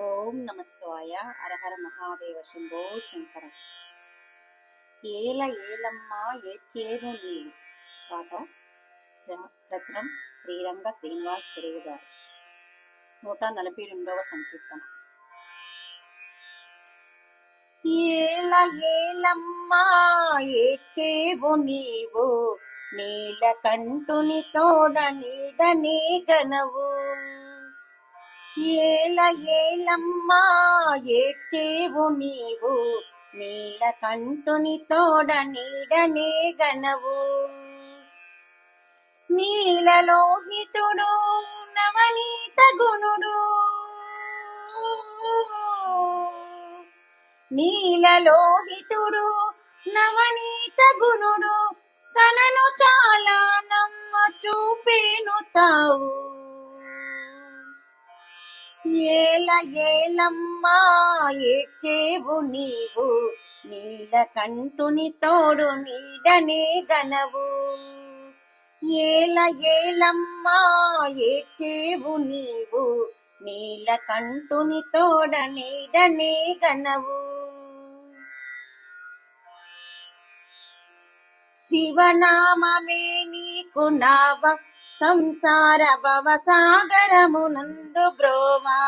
ఓం నమస్వాయ అరహర మహాదేవ శంభో శంకర. ఏల ఏలమ్మ ఏడ్చేదు నీవు పాట రచనం శ్రీరంగ శ్రీనివాస్ పెరుగు గారు. నూట నలభై రెండవ సంకీర్తన. ఏల ఏలమ్మ ఏచేవు నీవు. నీలకంఠుని తోడ నీడనే గనవు. ఏల ఏలమ్మా ఏడ్చేవు నీవు. నీలకంఠుని తోడ నీడనే గనవు నీలలోహితుడు నవనీత గుణుడు. నీలలోహితుడు నవనీత గుణుడు. తనను చాలా నమ్మ చూపేను తావు. ఏల ఏలమ్మా ఏడ్చేవు నీవు. నీలకంఠుని తోడు నీడనే గలవు ఏల ఏలమ్మా ఏడ్చేవు నీవు. నీలకంఠుని తోడ నీడనే గలవు శివనామమే నీకు నావ. సంసార భవ సాగరమునందు బ్రోమా.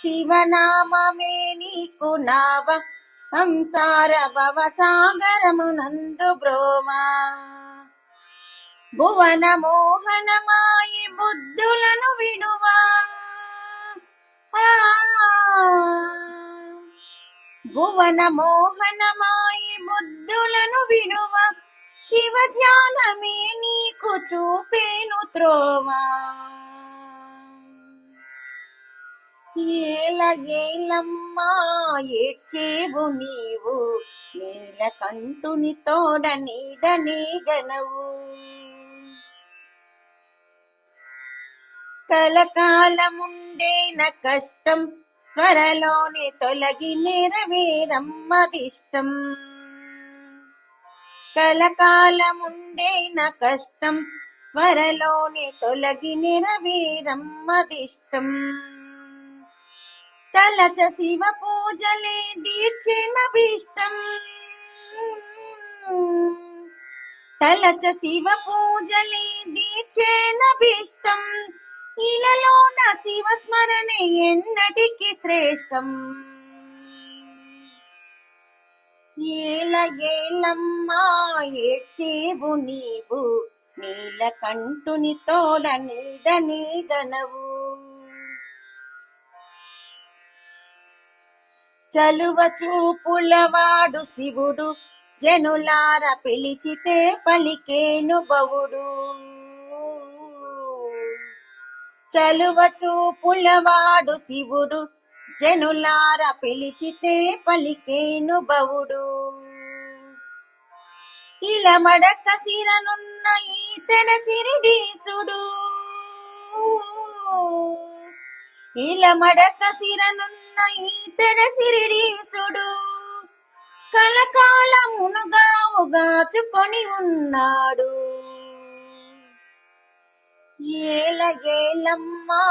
శివనామమే నీకు నావ సంసార భవ సాగరమునందు బ్రోమా. భువన మోహనమాయి బుద్ధులను విడువా. భువన మోహనమాయి బుద్ధులను వినువ శివ ధ్యానమే నీకు చూపేను త్రోవా. ఏల ఏలమ్మా ఏడ్చేవు నీవు నీలకంఠుని తోడ నీడనే గలవు కలకాలముండేన కష్టం త్వరలోనే తొలగి నెరవేరమ్మదిష్టం. కలకాలముండేన కష్టం త్వరలోని తొలగి నిరవీరమ్మదిష్టం తలచ శివ పూజలే దీర్చిన భీష్టం. తలచ శివ పూజలే దీర్చేన భీష్టం. నా శివ స్మరణ ఎన్నటికి శ్రేష్టం. ఏ ఏల ఏలమ్మా ఏడ్చేవు నీవు. నీలకంఠుని తోల నీడ నీడనవు. చలువ చూపులవాడు శివుడు జనులార పిలిచితే పలికేను బవుడు. చలువ చూపులవాడు శివుడు జనులార పిలిచితే పలికేను బవుడు. ఇలమడక సిరనున్న ఈతడ సిరిడీసుడు ఇలమడక సిరనున్న ఈతడ సిరిడీసుడు కలకాలమునుగా ఉగాచుకొని ఉన్నాడు. ఏల ఏలమ్మా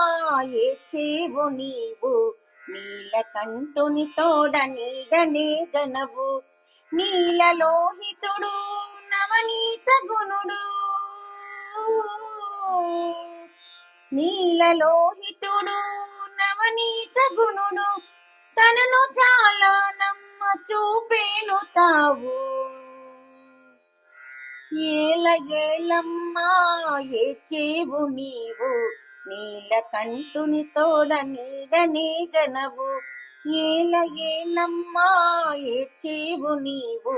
ఏడ్చేవు నీవు? నీలకంఠుని తోడ నీడనే గనవు నీలలోహితుడు నవనీత గుణుడు. నీలలోహితుడు నవనీత గుణుడు తనను చాలా నమ్మ చూపేను తావు. ఏల ఏలమ్మా ఏడ్చేవు నీవు? నీలకంఠుని తోడ నీడనే గనవు ఏల ఏలమ్మా ఏడ్చేవు నీవు?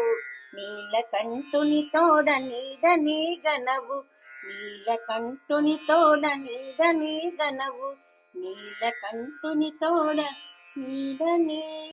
నీలకంఠుని తోడ నీడనే గనవు నీలకంఠుని తోడ నీడనే గనవు నీలకంఠుని తోడ నీడనే